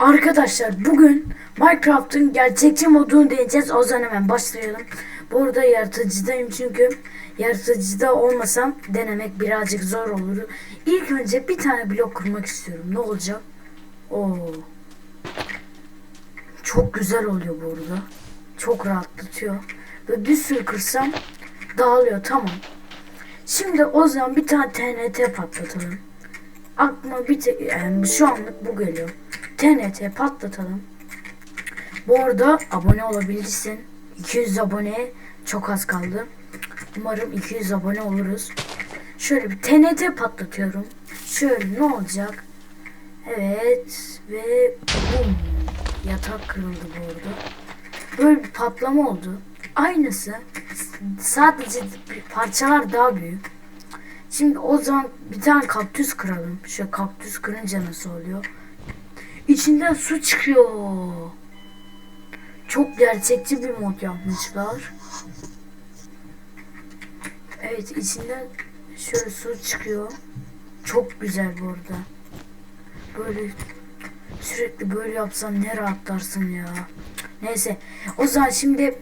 Arkadaşlar bugün Minecraft'ın gerçekçi modunu deneyeceğiz. O zaman hemen başlayalım. Bu arada yaratıcıdayım çünkü yaratıcıda olmasam denemek birazcık zor olur. İlk önce bir tane blok kurmak istiyorum. Ne olacak? Oo. Çok güzel oluyor bu arada. Çok rahatlatıyor. Ve bir sürü kırsam dağılıyor tamam. Şimdi o zaman bir tane TNT patlatalım. Aklıma bir te- yani şu anlık bu geliyor. TNT patlatalım. Bu arada abone olabilirsin. 200 aboneye çok az kaldı. Umarım 200 abone oluruz. Şöyle bir TNT patlatıyorum. Şöyle ne olacak? Evet ve bum. Yatak kırıldı bu arada. Böyle bir patlama oldu. Aynısı. Sadece parçalar daha büyük. Şimdi o zaman bir tane kaktüs kıralım. Şöyle kaktüs kırınca nasıl oluyor? İçinden su çıkıyor. Çok gerçekçi bir mod yapmışlar. Evet içinden şöyle su çıkıyor. Çok güzel bu arada. Böyle sürekli böyle yapsan ne rahatlarsın ya. Neyse o zaman şimdi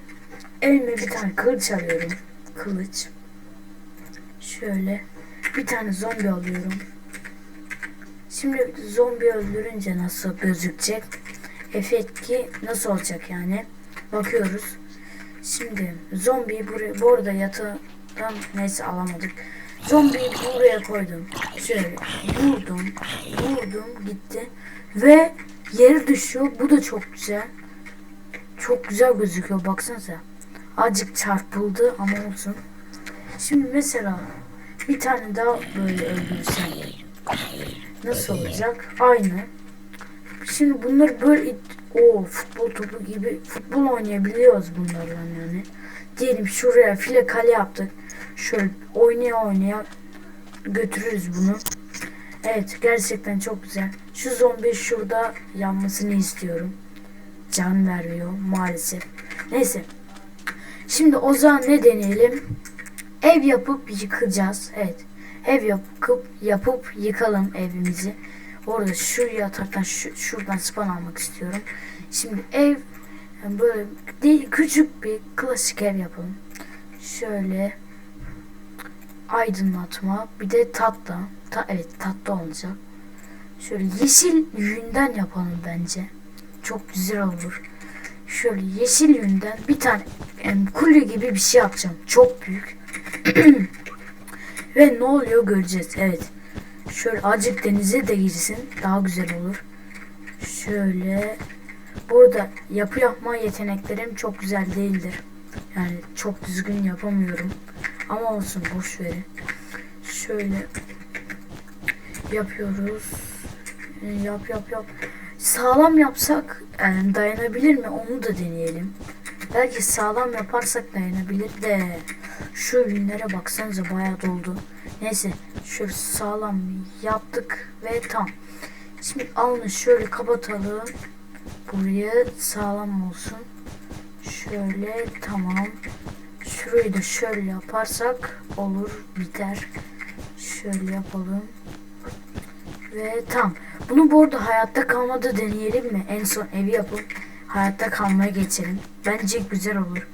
elime bir tane kılıç alıyorum. Kılıç. Şöyle bir tane zombi alıyorum. Şimdi zombi öldürünce nasıl gözükecek? Efekti nasıl olacak yani? Bakıyoruz. Şimdi zombiyi buraya, bu arada yatağından neyse alamadık. Zombiyi buraya koydum. Şöyle vurdum, vurdum gitti ve yere düşüyor. Bu da çok güzel. Çok güzel gözüküyor baksanıza. Azıcık çarpıldı ama olsun. Şimdi mesela bir tane daha böyle öldürsem nasıl olacak? Aynı. Şimdi bunları böyle o futbol topu gibi futbol oynayabiliyoruz bunlarla yani. Diyelim şuraya file kale yaptık. Şöyle oynaya oynaya götürürüz bunu. Evet gerçekten çok güzel. Şu zombi şurada yanmasını istiyorum. Can vermiyor maalesef. Neyse. Şimdi o zaman ne deneyelim? Ev yapıp yıkacağız. Evet. Ev yapıp yapıp yıkalım evimizi. Orada şu yataktan şu, şuradan spawn almak istiyorum. Şimdi ev yani böyle değil küçük bir klasik ev yapalım. Şöyle aydınlatma bir de tatlı. Ta, evet tatlı olacak. Şöyle yeşil yünden yapalım bence. Çok güzel olur. Şöyle yeşil yünden bir tane em, kule gibi bir şey yapacağım. Çok büyük. Ve ne oluyor göreceğiz. Evet. Şöyle azıcık denize de girsin. Daha güzel olur. Şöyle. Burada yapı yapma yeteneklerim çok güzel değildir. Yani çok düzgün yapamıyorum. Ama olsun boş verin. Şöyle yapıyoruz. Yap yap yap. Sağlam yapsak yani dayanabilir mi onu da deneyelim. Belki sağlam yaparsak dayanabilir de şu ürünlere baksanıza bayağı doldu. Neyse şöyle sağlam yaptık ve tam. Şimdi alnı şöyle kapatalım. Buraya sağlam olsun. Şöyle tamam. Şurayı da şöyle yaparsak olur biter. Şöyle yapalım. Ve tam. Bunu bu arada hayatta kalmada deneyelim mi? En son evi yapıp hayatta kalmaya geçelim. Bence güzel olur.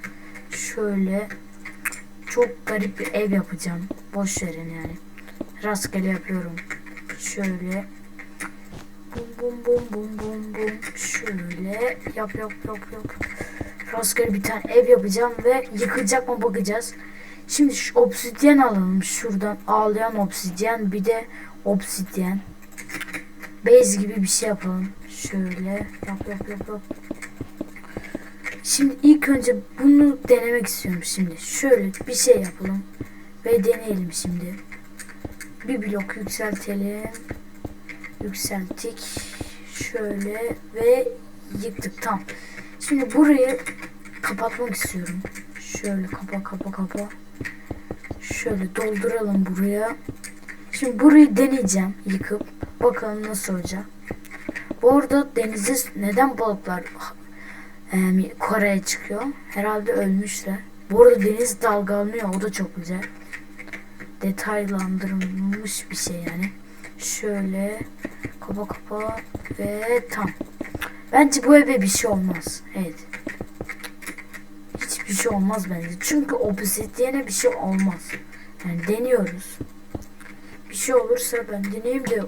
Şöyle çok garip bir ev yapacağım. Boş verin yani. Rastgele yapıyorum. Şöyle bum bum bum bum bum bum şöyle yap yap yap yap. Rastgele bir tane ev yapacağım ve yıkacak mı bakacağız. Şimdi şu obsidyen alalım şuradan. Ağlayan obsidyen bir de obsidyen. Base gibi bir şey yapalım. Şöyle yap yap yap yap. Şimdi ilk önce bunu denemek istiyorum şimdi. Şöyle bir şey yapalım. Ve deneyelim şimdi. Bir blok yükseltelim. Yükselttik. Şöyle ve yıktık. Tam. Şimdi burayı kapatmak istiyorum. Şöyle kapa kapa kapa. Şöyle dolduralım buraya. Şimdi burayı deneyeceğim yıkıp. Bakalım nasıl olacak. Bu arada denizde neden balıklar Kore'ye çıkıyor? Herhalde ölmüşler. Bu arada deniz dalgalanıyor. O da çok güzel. Detaylandırılmış bir şey yani. Şöyle kapa kapa ve tam. Bence bu eve bir şey olmaz. Evet. Hiçbir şey olmaz bence. Çünkü obsidyene bir şey olmaz. Yani deniyoruz. Bir şey olursa ben deneyeyim de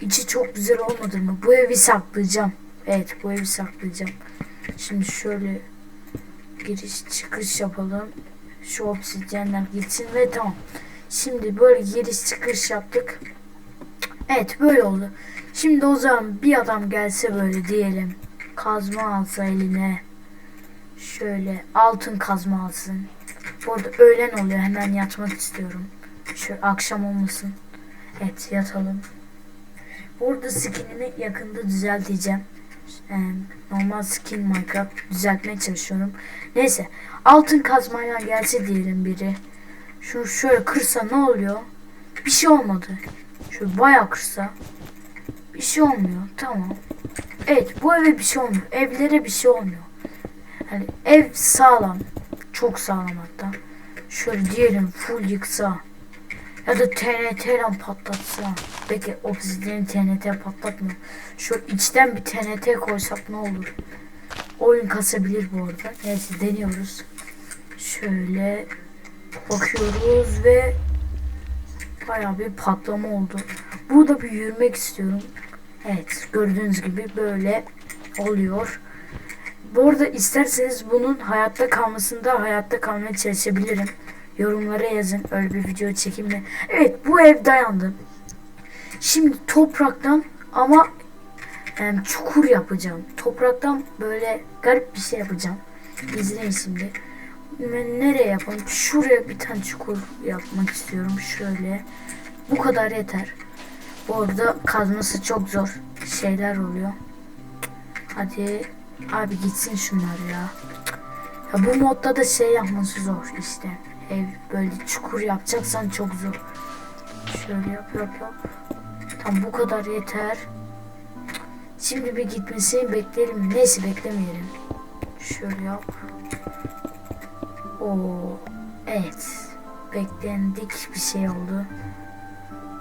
içi çok güzel olmadı mı? Bu evi saklayacağım. Evet bu evi saklayacağım. Şimdi şöyle giriş çıkış yapalım. Şu obsidyenler gitsin ve tamam. Şimdi böyle giriş çıkış yaptık. Evet böyle oldu. Şimdi o zaman bir adam gelse böyle diyelim. Kazma alsa eline. Şöyle altın kazma alsın. Bu arada öğlen oluyor hemen yatmak istiyorum. Şöyle akşam olmasın. Evet yatalım. Burada skinimi yakında düzelteceğim. Normal skin Minecraft düzeltmeye çalışıyorum. Neyse altın kazmayla gelse diyelim biri. Şunu şöyle kırsa ne oluyor? Bir şey olmadı. Şöyle bayağı kırsa. Bir şey olmuyor. Tamam. Evet bu eve bir şey olmuyor. Evlere bir şey olmuyor. Yani ev sağlam. Çok sağlam hatta. Şöyle diyelim full yıksa. Ya da TNT ile patlatsa. Peki obsidian TNT patlatmıyor. Şu içten bir TNT koysak ne olur? Oyun kasabilir bu arada. Neyse deniyoruz. Şöyle bakıyoruz ve bayağı bir patlama oldu. Burada bir yürümek istiyorum. Evet gördüğünüz gibi böyle oluyor. Bu arada isterseniz bunun hayatta kalmasında hayatta kalmaya çalışabilirim. Yorumlara yazın öyle bir video çekeyim mi? Evet bu ev dayandı. Şimdi topraktan ama yani çukur yapacağım. Topraktan böyle garip bir şey yapacağım. İzleyin şimdi. Nereye yapalım? Şuraya bir tane çukur yapmak istiyorum. Şöyle. Bu kadar yeter. Bu arada kazması çok zor şeyler oluyor. Hadi abi gitsin şunlar ya. Ya bu modda da şey yapması zor işte. Ev böyle çukur yapacaksan çok zor. Şöyle yap yap yap. Tam bu kadar yeter. Şimdi bir gitmesini bekleyelim. Neyse beklemeyelim. Şöyle yap. Oo, evet. Beklendik bir şey oldu.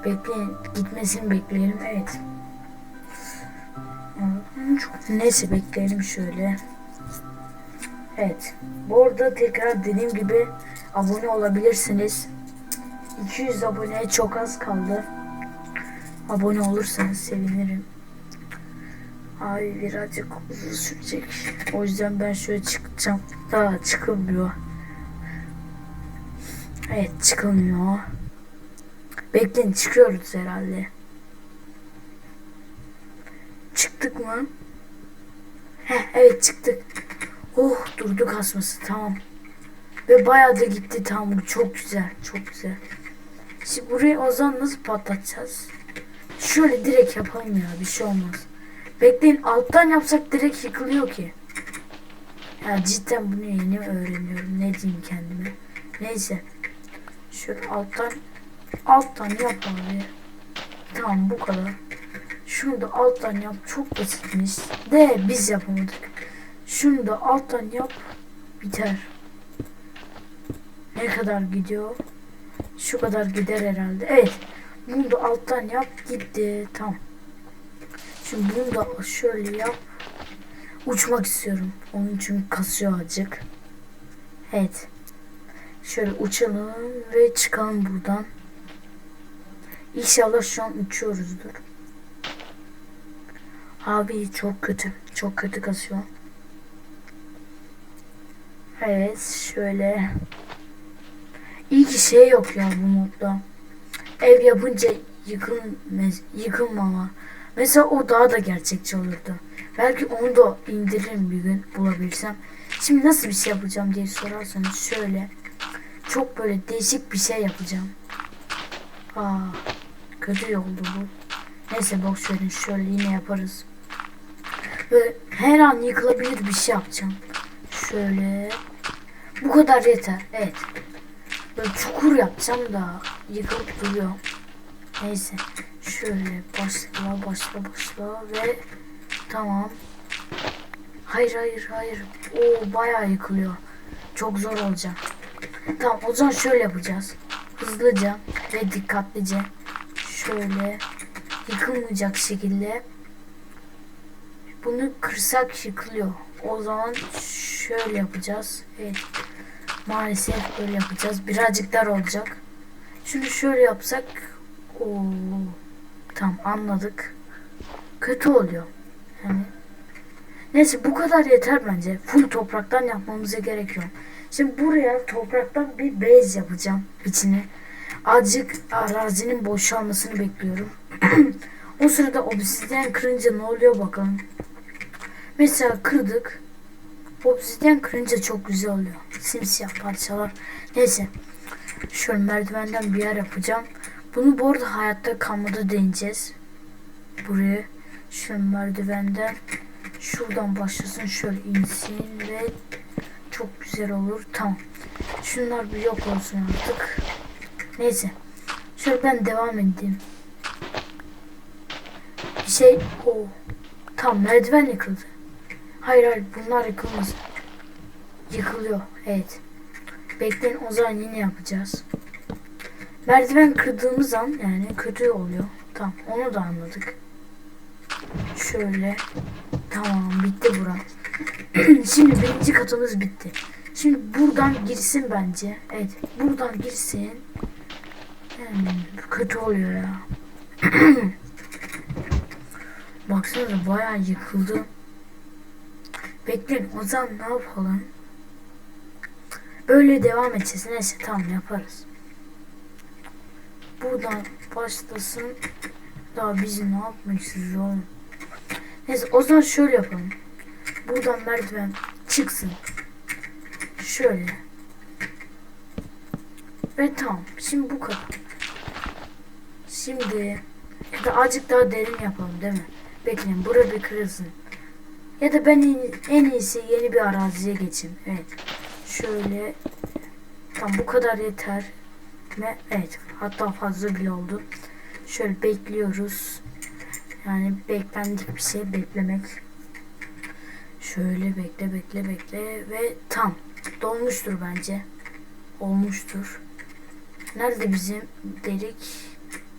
Bekleyin, gitmesini bekleyelim. Evet. Neyse bekleyelim şöyle. Evet. Bu arada tekrar dediğim gibi abone olabilirsiniz. 200 aboneye çok az kaldı. Abone olursanız sevinirim. Abi birazcık uzun sürecek. O yüzden ben şöyle çıkacağım. Daha çıkılmıyor. Evet çıkılmıyor. Bekleyin çıkıyoruz herhalde. Çıktık mı? Heh, evet çıktık. Oh durdu kasması tamam. Ve bayağı da gitti tamam çok güzel çok güzel. Şimdi burayı o zaman nasıl patlatacağız? Şöyle direkt yapalım ya bir şey olmaz. Bekleyin alttan yapsak direkt yıkılıyor ki. Ya cidden bunu yeni öğreniyorum. Ne diyeyim kendime. Neyse. Şöyle alttan alttan yap abi. Tamam bu kadar. Şunu da alttan yap. Çok basitmiş. De biz yapamadık. Şunu da alttan yap. Biter. Ne kadar gidiyor? Şu kadar gider herhalde. Evet. Bunu da alttan yap. Gitti. Tamam. Şimdi bunu da şöyle yap. Uçmak istiyorum. Onun için kasıyor azıcık. Evet. Şöyle uçalım ve çıkalım buradan. İnşallah şu an uçuyoruzdur. Abi çok kötü. Çok kötü kasıyor. Evet şöyle. İyi ki şey yok ya bu modda. Ev yapınca yıkın, yıkılmama. Mesela o daha da gerçekçi olurdu. Belki onu da indiririm bir gün bulabilirsem. Şimdi nasıl bir şey yapacağım diye sorarsanız şöyle. Çok böyle değişik bir şey yapacağım. Aa, kötü oldu bu. Neyse boş verin şöyle yine yaparız. Böyle her an yıkılabilir bir şey yapacağım. Şöyle. Bu kadar yeter. Evet. Böyle çukur yapacağım da yıkılıp duruyor. Neyse. Şöyle başla başla başla ve tamam. Hayır hayır hayır. Oo bayağı yıkılıyor. Çok zor olacak. Tamam o zaman şöyle yapacağız. Hızlıca ve dikkatlice şöyle yıkılmayacak şekilde Bunu kırsak yıkılıyor. O zaman şöyle yapacağız. Evet. Maalesef böyle yapacağız. Birazcık dar olacak. Şimdi şöyle yapsak. Oo, tam anladık. Kötü oluyor. Yani. Neyse bu kadar yeter bence. Full topraktan yapmamıza gerek yok. Şimdi buraya topraktan bir bez yapacağım içine. Azıcık arazinin boşalmasını bekliyorum. o sırada obsidyen kırınca ne oluyor bakalım. Mesela kırdık. Obsidyen kırınca çok güzel oluyor. Simsiyah parçalar. Neyse. Şöyle merdivenden bir yer yapacağım. Bunu bu arada hayatta kalmada deneyeceğiz. Buraya şöyle merdivenden şuradan başlasın şöyle insin ve çok güzel olur. Tamam. Şunlar bir yok olsun artık. Neyse. Şöyle ben devam edeyim. Bir şey o. Tamam merdiven yıkıldı. Hayır hayır bunlar yıkılmaz. Yıkılıyor. Evet. Bekleyin o zaman yine yapacağız. Merdiven kırdığımız an yani kötü oluyor. Tamam onu da anladık. Şöyle. Tamam bitti bura. Şimdi birinci katımız bitti. Şimdi buradan girsin bence. Evet buradan girsin. Hmm, kötü oluyor ya. Baksanıza bayağı yıkıldı. Bekleyin o zaman ne yapalım? Böyle devam edeceğiz. Neyse tamam yaparız. Buradan başlasın. Daha biz ne yapmışız oğlum? Neyse o zaman şöyle yapalım. Buradan merdiven çıksın. Şöyle. Ve tamam. Şimdi bu kadar. Şimdi ya da azıcık daha derin yapalım değil mi? Bekleyin bura bir kırılsın. Ya da ben en, iyisi yeni bir araziye geçeyim. Evet. Şöyle. Tam bu kadar yeter. Ve evet. Hatta fazla bile oldu. Şöyle bekliyoruz. Yani beklendik bir şey beklemek. Şöyle bekle bekle bekle ve tam dolmuştur bence. Olmuştur. Nerede bizim delik?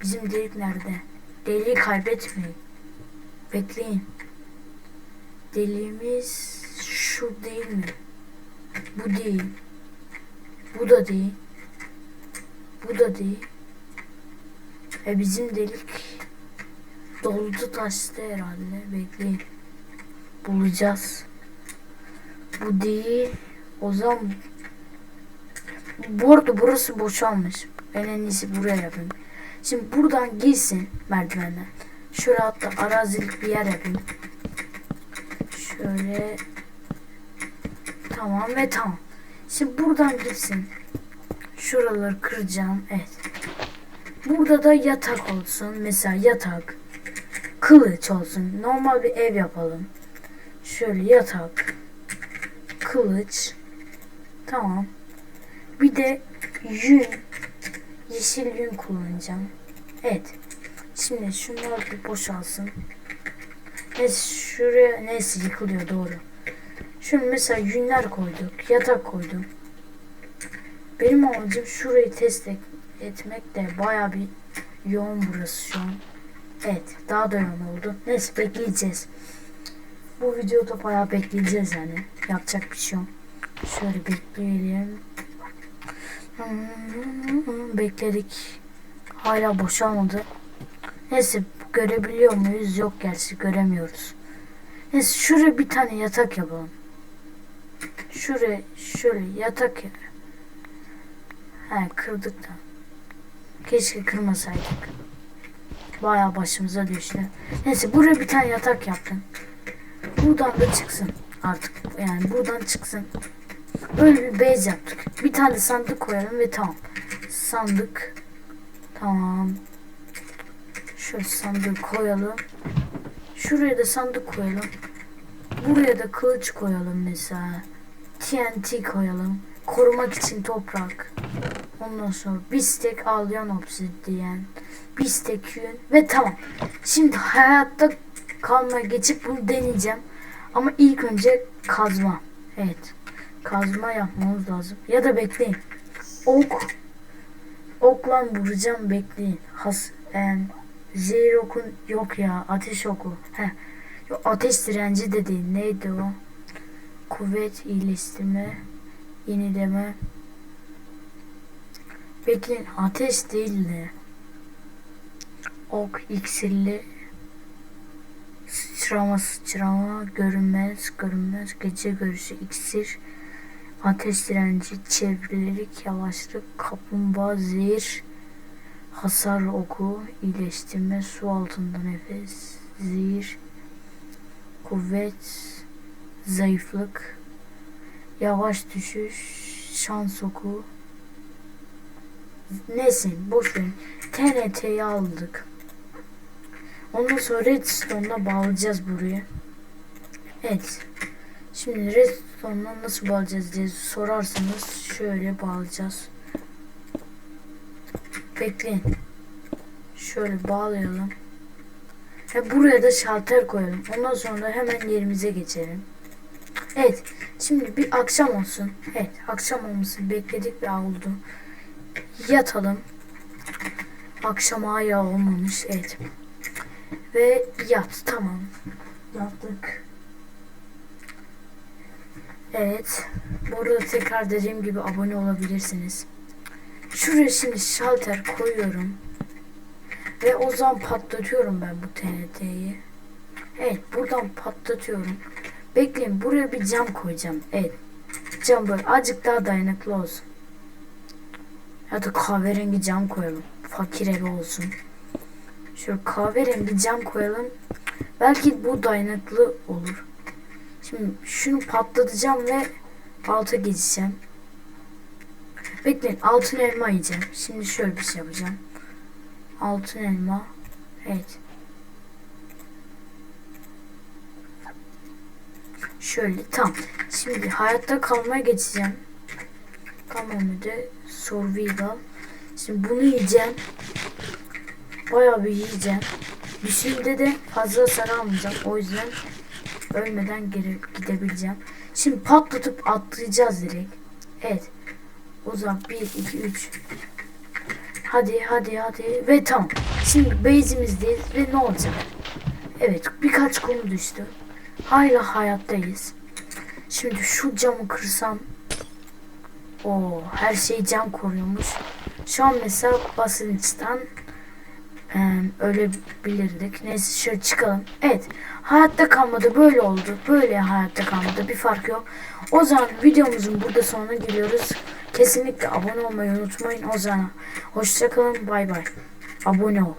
Bizim delik nerede? Deliği kaybetmeyin. Bekleyin. Deliğimiz şu değil mi? Bu değil. Bu da değil. Bu da değil. E bizim delik doldu taştı herhalde. Bekleyin. Bulacağız. Bu değil. O zaman bu arada burası boşalmış. Ben en iyisi buraya yapayım. Şimdi buradan girsin merdivenden. Şöyle hatta arazilik bir yer yapayım. Şöyle tamam ve tamam. Şimdi buradan girsin. Şuraları kıracağım. Evet. Burada da yatak olsun. Mesela yatak. Kılıç olsun. Normal bir ev yapalım. Şöyle yatak. Kılıç. Tamam. Bir de yün. Yeşil yün kullanacağım. Evet. Şimdi şunlar bir boşalsın. Neyse şuraya neyse yıkılıyor doğru. Şimdi mesela yünler koyduk. Yatak koydum. Benim amacım şurayı test et- etmek de baya bir yoğun burası şu an. Evet daha da yoğun oldu. Neyse bekleyeceğiz. Bu videoda bayağı bekleyeceğiz yani. Yapacak bir şey yok. Şöyle bekleyelim. Bekledik. Hala boşalmadı. Neyse görebiliyor muyuz? Yok gerçi göremiyoruz. Neyse şuraya bir tane yatak yapalım. Şuraya şöyle yatak yap. He kırdık da. Keşke kırmasaydık. Bayağı başımıza düştü. Neyse buraya bir tane yatak yaptım. Buradan da çıksın artık. Yani buradan çıksın. Böyle bir base yaptık. Bir tane sandık koyalım ve tamam. Sandık. Tamam. Şöyle sandığı koyalım. Şuraya da sandık koyalım. Buraya da kılıç koyalım mesela. TNT koyalım. Korumak için toprak. Ondan sonra bir stek alyan obsidiyen. Bir yün. Ve tamam. Şimdi hayatta kalmaya geçip bunu deneyeceğim. Ama ilk önce kazma. Evet. Kazma yapmamız lazım. Ya da bekleyin. Ok. Okla vuracağım bekleyin. Has, yani, zehir okun yok ya. Ateş oku. He. Yo, Ateş direnci de değil. Neydi o? Kuvvet, iyileştirme, yenileme. Bekleyin ateş değil de. Ok, iksirli, sıçrama, sıçrama, görünmez, görünmez, gece görüşü, iksir, ateş direnci, çevrelik, yavaşlık, kaplumbağa, zehir, hasar oku, iyileştirme, su altında nefes, zehir, kuvvet, zayıflık, yavaş düşüş, şans oku. Neyse boş verin. TNT'yi aldık. Ondan sonra Redstone'la bağlayacağız buraya. Evet. Şimdi Redstone'la nasıl bağlayacağız diye sorarsanız şöyle bağlayacağız. Bekleyin. Şöyle bağlayalım. Ve buraya da şalter koyalım. Ondan sonra hemen yerimize geçelim. Evet. Şimdi bir akşam olsun. Evet. Akşam olmasını bekledik ve oldu. Yatalım. Akşam hala olmamış. Evet. Ve yat. Tamam. Yattık. Evet. Burada tekrar dediğim gibi abone olabilirsiniz. Şuraya şimdi şalter koyuyorum. Ve o zaman patlatıyorum ben bu TNT'yi. Evet buradan patlatıyorum. Bekleyin buraya bir cam koyacağım. Evet. Cam böyle azıcık daha dayanıklı olsun. Ya da kahverengi cam koyalım. Fakir evi olsun. Şöyle kahverengi cam koyalım. Belki bu dayanıklı olur. Şimdi şunu patlatacağım ve alta geçeceğim. Bekleyin altın elma yiyeceğim. Şimdi şöyle bir şey yapacağım. Altın elma. Evet. Şöyle tam. Şimdi hayatta kalmaya geçeceğim. Tamam de survival. Şimdi bunu yiyeceğim. Bayağı bir yiyeceğim. Düşünde de fazla hasar almayacağım. O yüzden ölmeden geri gidebileceğim. Şimdi patlatıp atlayacağız direkt. Evet. Uzak 1 2 3. Hadi hadi hadi ve tam. Şimdi base'imizdeyiz ve ne olacak? Evet birkaç konu düştü. Hala hayattayız. Şimdi şu camı kırsam o her şey cam koruyormuş. Şu an mesela basınçtan e, ölebilirdik. Neyse şöyle çıkalım. Evet. Hayatta kalmadı. Böyle oldu. Böyle hayatta kalmadı. Bir fark yok. O zaman videomuzun burada sonuna geliyoruz. Kesinlikle abone olmayı unutmayın. O zaman hoşçakalın. Bay bay. Abone ol.